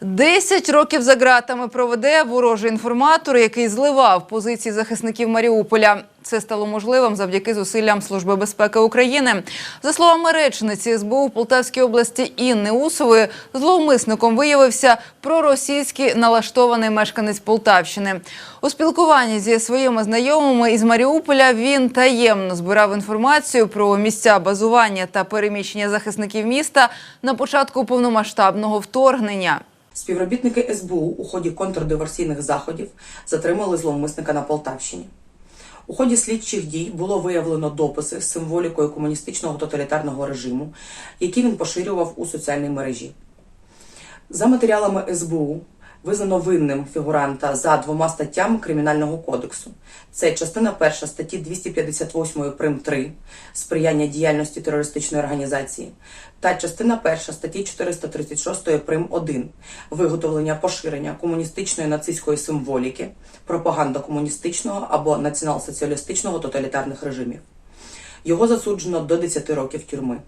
Десять років за ґратами проведе ворожий інформатор, який зливав позиції захисників Маріуполя. Це стало можливим завдяки зусиллям Служби безпеки України. За словами речниці СБУ Полтавській області Інни Усової, зловмисником виявився проросійський налаштований мешканець Полтавщини. У спілкуванні зі своїми знайомими із Маріуполя він таємно збирав інформацію про місця базування та переміщення захисників міста на початку повномасштабного вторгнення. Співробітники СБУ у ході контрдиверсійних заходів затримали зловмисника на Полтавщині. У ході слідчих дій було виявлено дописи з символікою комуністичного тоталітарного режиму, які він поширював у соціальній мережі. За матеріалами СБУ визнано винним фігуранта за двома статтями Кримінального кодексу. Це частина перша статті 258 прим 3 сприяння діяльності терористичної організації та частина перша статті 436 прим 1 виготовлення поширення комуністичної нацистської символіки, пропаганда комуністичного або націонал-соціалістичного тоталітарних режимів. Його засуджено до 10 років тюрми.